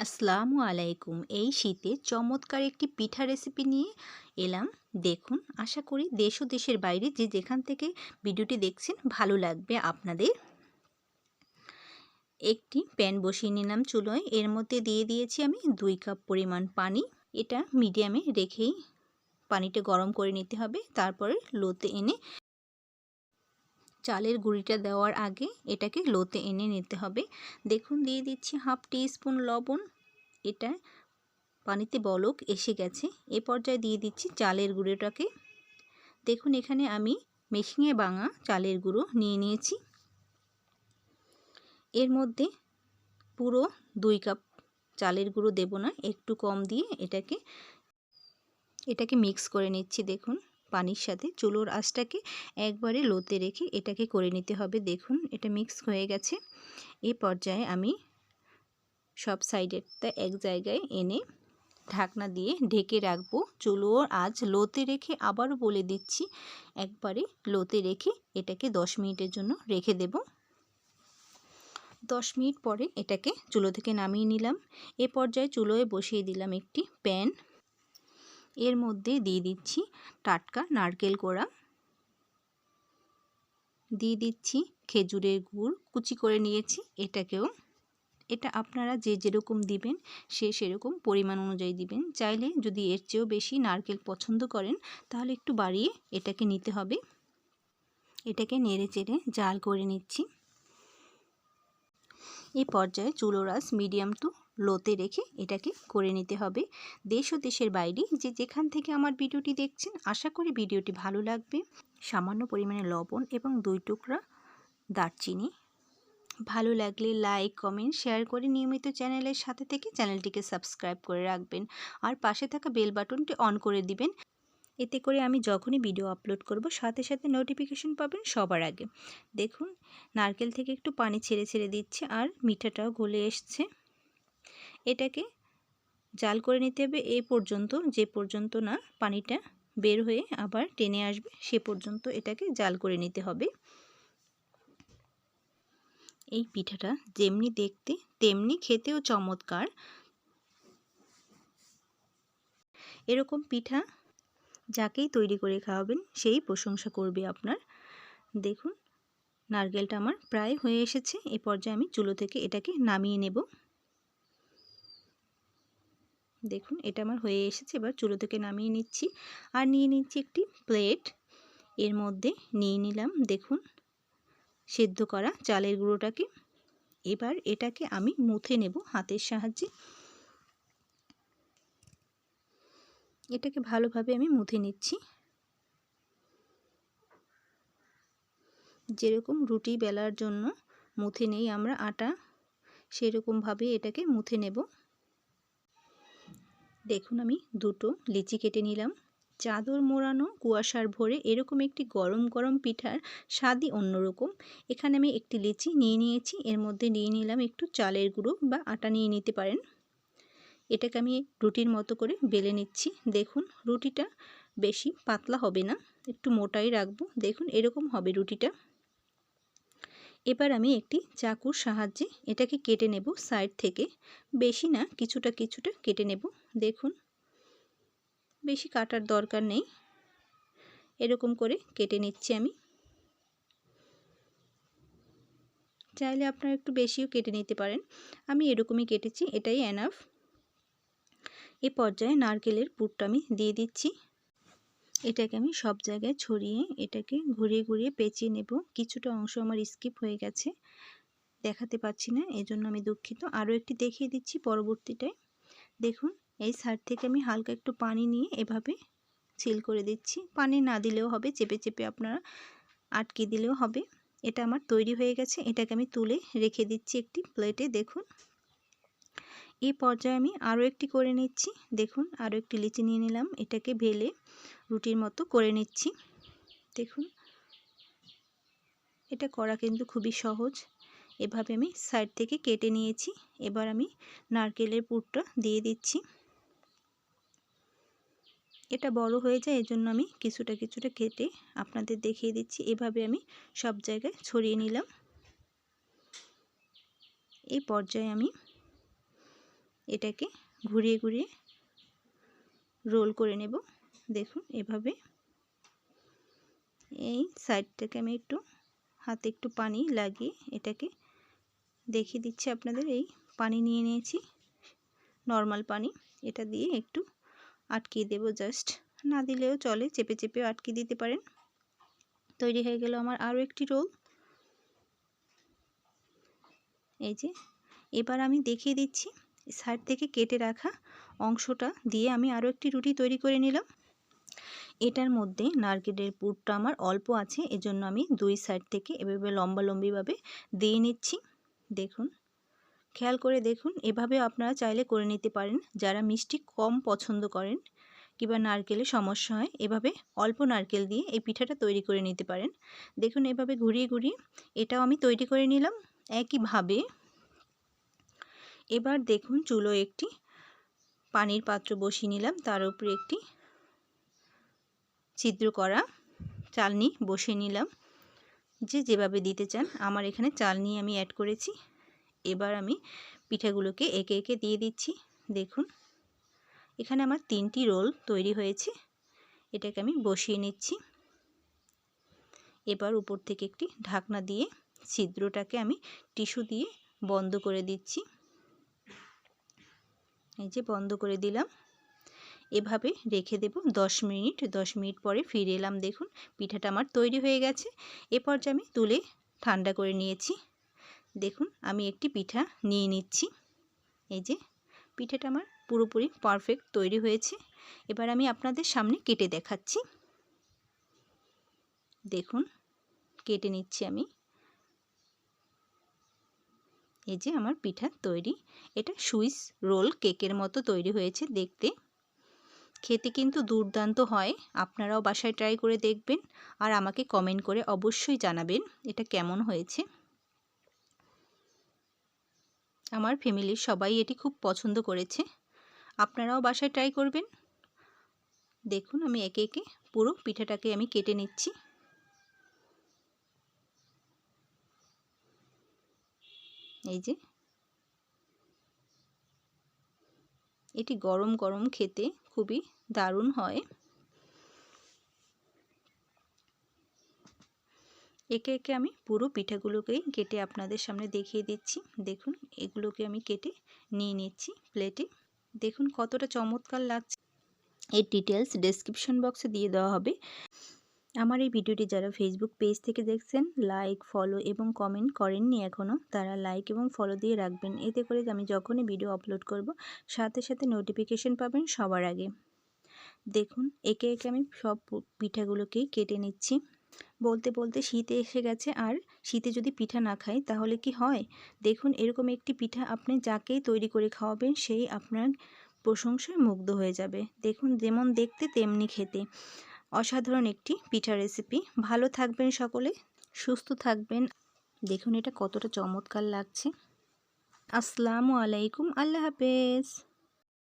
আসসালামু আলাইকুম। এই শীতে চমৎকার একটি পিঠা রেসিপি নিয়ে এলাম। দেখুন, আশা করি দেশ ও দেশের বাইরে যে যেখান থেকে ভিডিওটি দেখছেন ভালো লাগবে আপনাদের। একটি প্যান বসিয়ে নিলাম চুলোয়। এর মধ্যে দিয়ে দিয়েছি আমি দুই কাপ পরিমাণ পানি। এটা মিডিয়ামে রেখেই পানিটা গরম করে নিতে হবে। তারপরে লোতে এনে চালের গুঁড়িটা দেওয়ার আগে এটাকে লোতে এনে নিতে হবে। দেখুন, দিয়ে দিচ্ছি হাফ টি স্পুন লবণ। এটা পানিতে বলক, এসে গেছে। এ পর্যায়ে দিয়ে দিচ্ছি চালের গুঁড়োটাকে। দেখুন, এখানে আমি মেশিনে বাঙা চালের গুঁড়ো নিয়ে নিয়েছি। এর মধ্যে পুরো দুই কাপ চালের গুঁড়ো দেব না, একটু কম দিয়ে এটাকে এটাকে মিক্স করে নিচ্ছি, দেখুন। পানির সাথে চুলোর আঁচটাকে একবারে লোতে রেখে এটাকে করে নিতে হবে। দেখুন, এটা মিক্স হয়ে গেছে। এ পর্যায়ে আমি সব সাইডেরটা এক জায়গায় এনে ঢাকনা দিয়ে ঢেকে রাখব। চুলোর আজ লোতে রেখে আবারও বলে দিচ্ছি, একবারে লোতে রেখে এটাকে দশ মিনিটের জন্য রেখে দেব। দশ মিনিট পরে এটাকে চুলো থেকে নামিয়ে নিলাম। এ পর্যায়ে চুলোয় বসিয়ে দিলাম একটি প্যান। এর মধ্যে দিয়ে দিচ্ছি টাটকা নারকেল কোড়া। দিয়ে দিচ্ছি খেজুরের গুড়, কুচি করে নিয়েছি এটাকেও। এটা আপনারা যে যেরকম দিবেন, সে সেরকম পরিমাণ অনুযায়ী দিবেন। চাইলে যদি এর চেয়েও বেশি নারকেল পছন্দ করেন, তাহলে একটু বাড়িয়ে এটাকে নিতে হবে। এটাকে নেড়ে চেড়ে জাল করে নিচ্ছি। এই পর্যায়ে চুলোরাস মিডিয়াম টু লোতে রেখে এটাকে করে নিতে হবে। দেশ ও দেশের বাইরে যে যেখান থেকে আমার ভিডিওটি দেখছেন, আশা করি ভিডিওটি ভালো লাগবে। সামান্য পরিমাণে লবণ এবং দুই টুকরা দারচিনি। ভালো লাগলে লাইক, কমেন্ট, শেয়ার করে নিয়মিত চ্যানেলের সাথে থেকে চ্যানেলটিকে সাবস্ক্রাইব করে রাখবেন। আর পাশে থাকা বেল বাটনটি অন করে দিবেন। এতে করে আমি যখনই ভিডিও আপলোড করব, সাথে সাথে নোটিফিকেশন পাবেন সবার আগে। দেখুন, নারকেল থেকে একটু পানি ছেড়ে ছেড়ে দিচ্ছে আর মিঠাটাও গলে এসছে। এটাকে জাল করে নিতে হবে। এই পর্যন্ত, যে পর্যন্ত না পানিটা বের হয়ে আবার টেনে আসবে, সে পর্যন্ত এটাকে জাল করে নিতে হবে। এই পিঠাটা যেমনি দেখতে, তেমনি খেতেও চমৎকার। এরকম পিঠা যাকেই তৈরি করে খাওয়াবেন, সেই প্রশংসা করবে আপনার। দেখুন, নারকেলটা আমার প্রায় হয়ে এসেছে। এ পর্যায়ে আমি চুলো থেকে এটাকে নামিয়ে নেব। দেখুন, এটা আমার হয়ে এসেছে, এবার চুলো থেকে নামিয়ে নিচ্ছি। আর নিয়ে নিচ্ছি একটি প্লেট। এর মধ্যে নিয়ে নিলাম, দেখুন, সেদ্ধ করা চালের গুঁড়োটাকে। এবার এটাকে আমি মুথে নেব হাতের সাহায্যে। এটাকে ভালোভাবে আমি মুথে নিচ্ছি। যেরকম রুটি বেলার জন্য মুথে নেই আমরা আটা, সেরকমভাবে এটাকে মুথে নেব। দেখুন আমি দুটো লিচি কেটে নিলাম। চাদর মোড়ানো কুয়াশার ভরে এরকম একটি গরম গরম পিঠার স্বাদই অন্যরকম। এখানে আমি একটি লিচি নিয়ে নিয়েছি, এর মধ্যে নিয়ে নিলাম একটু চালের গুঁড়ো বা আটা নিয়ে নিতে পারেন। এটাকে আমি রুটির মতো করে বেলে নিচ্ছি। দেখুন, রুটিটা বেশি পাতলা হবে না, একটু মোটাই রাখব। দেখুন, এরকম হবে রুটিটা। এবার আমি একটি চাকুর সাহায্যে এটাকে কেটে নেব সাইড থেকে। বেশি না, কিছুটা কিছুটা কেটে নেব। দেখুন, বেশি কাটার দরকার নেই। এরকম করে কেটে নিচ্ছি আমি। চাইলে আপনারা একটু বেশিও কেটে নিতে পারেন। আমি এরকমই কেটেছি, এটাই এনাফ এ পর্যায়ে নারকেলের পুরটা আমি দিয়ে দিচ্ছি। এটাকে আমি সব জায়গায় ছড়িয়ে এটাকে ঘুরিয়ে ঘুরিয়ে পেঁচিয়ে নেব। কিছুটা অংশ আমার স্কিপ হয়ে গেছে, দেখাতে পাচ্ছি না, এজন্য আমি দুঃখিত। আরও একটি দেখিয়ে দিচ্ছি পরবর্তীটায়। দেখুন, এই সাইড থেকে আমি হালকা একটু পানি নিয়ে এভাবে সিল করে দিচ্ছি। পানি না দিলেও হবে, চেপে চেপে আপনারা আটকে দিলেও হবে। এটা আমার তৈরি হয়ে গেছে, এটাকে আমি তুলে রেখে দিচ্ছি একটি প্লেটে। দেখুন এই পর্যায়ে আমি আরও একটি করে নিচ্ছি। দেখুন, আরও একটি লিচি নিয়ে নিলাম। এটাকে ভেলে রুটির মতো করে নিচ্ছি। দেখুন। এটা করা কিন্তু খুবই সহজ। এভাবে আমি সাইড থেকে কেটে নিয়েছি। এবার আমি নারকেলের পুরটা দিয়ে দিচ্ছি। এটা বড় হয়ে যায়, এজন্য আমি কিছুটা কিছুটা কেটে আপনাদের দেখিয়ে দিচ্ছি। এভাবে আমি সব জায়গায় ছড়িয়ে নিলাম। এই পর্যায়ে আমি এটাকে ঘুরিয়ে ঘুরিয়ে রোল করে নেব। দেখুন এভাবে। এই সাইডটাকে আমি একটু হাতে একটু পানি লাগিয়ে এটাকে দেখিয়ে দিচ্ছি আপনাদের। এই পানি নিয়ে নিয়েছি, নর্মাল পানি। এটা দিয়ে একটু আটকিয়ে দেব জাস্ট। না দিলেও চলে, চেপে চেপেও আটকে দিতে পারেন। তৈরি হয়ে গেল আমার আরও একটি রোল। এই যে, এবার আমি দেখিয়ে দিচ্ছি, সাইড থেকে কেটে রাখা অংশটা দিয়ে আমি আরও একটি রুটি তৈরি করে নিলাম। এটার মধ্যে নারকেলের পুরটা আমার অল্প আছে, এজন্য আমি দুই সাইড থেকে এভাবে লম্বা লম্বিভাবে দিয়ে নিচ্ছি। দেখুন, খেয়াল করে দেখুন, এভাবে আপনারা চাইলে করে নিতে পারেন। যারা মিষ্টি কম পছন্দ করেন কিংবা নারকেলে সমস্যা হয়, এভাবে অল্প নারকেল দিয়ে এই পিঠাটা তৈরি করে নিতে পারেন। দেখুন, এভাবে ঘুরিয়ে ঘুরিয়ে এটাও আমি তৈরি করে নিলাম একইভাবে। এবার দেখুন, চুলো একটি পানির পাত্র বসিয়ে নিলাম, তার উপরে একটি ছিদ্র করা চালনি বসিয়ে নিলাম। যে যেভাবে দিতে চান, আমার এখানে চালনি আমি অ্যাড করেছি। এবার আমি পিঠাগুলোকে একে একে দিয়ে দিচ্ছি। দেখুন, এখানে আমার তিনটি রোল তৈরি হয়েছে। এটাকে আমি বসিয়ে নিচ্ছি। এবার উপর থেকে একটি ঢাকনা দিয়ে ছিদ্রটাকে আমি টিস্যু দিয়ে বন্ধ করে দিচ্ছি। এই যে বন্ধ করে দিলাম। এভাবে রেখে দেব 10 মিনিট। 10 মিনিট পরে ফিরে এলাম, দেখুন পিঠাটা আমার তৈরি হয়ে গেছে। এ পর্যায়ে আমি তুলে ঠান্ডা করে নিয়েছি। দেখুন আমি একটি পিঠা নিয়ে নিচ্ছি। এই যে পিঠাটা আমার পুরোপুরি পারফেক্ট তৈরি হয়েছে। এবার আমি আপনাদের সামনে কেটে দেখাচ্ছি। দেখুন কেটে নিচ্ছি আমি। এই যে আমার পিঠা তৈরি। এটা সুইস রোল কেকের মতো তৈরি হয়েছে দেখতে। খেতে কিন্তু দুর্দান্ত হয়। আপনারাও বাসায় ট্রাই করে দেখবেন আর আমাকে কমেন্ট করে অবশ্যই জানাবেন এটা কেমন হয়েছে। আমার ফ্যামিলির সবাই এটি খুব পছন্দ করেছে। আপনারাও বাসায় ট্রাই করবেন। দেখুন আমি একে একে পুরো পিঠাটাকে আমি কেটে নিচ্ছি। এই যে। এটি গরম গরম খেতে খুবই দারুণ হয়। একে একে আমি পুরো পিঠাগুলোকেই কেটে আপনাদের সামনে দেখিয়ে দিচ্ছি। দেখুন, এগুলোকে আমি কেটে নিয়ে নিচ্ছি প্লেটে। দেখুন কতটা চমৎকার লাগছে। এর ডিটেলস ডেসক্রিপশন বক্সে দিয়ে দেওয়া হবে। আমার এই ভিডিওটি যারা ফেসবুক পেজ থেকে দেখছেন লাইক ফলো এবং কমেন্ট করেননি এখনও তারা লাইক এবং ফলো দিয়ে রাখবেন। এতে করে আমি যখনই ভিডিও আপলোড করব, সাথে সাথে নোটিফিকেশন পাবেন সবার আগে। দেখুন, একে একে আমি সব পিঠাগুলোকেই কেটে নিচ্ছি। বলতে বলতে শীতে এসে গেছে, আর শীতে যদি পিঠা না খাই তাহলে কি হয়? দেখুন, এরকম একটি পিঠা আপনি যাকেই তৈরি করে খাওয়াবেন, সেই আপনার প্রশংসায় মুগ্ধ হয়ে যাবে। দেখুন, যেমন দেখতে তেমনি খেতে। অসাধারণ একটি পিঠা রেসিপি ভালো থাকবেন সকলে, সুস্থ থাকবেন। দেখুন এটা কতটা চমৎকার লাগছে। আসসালামু আলাইকুম, আল্লাহ হাফেজ।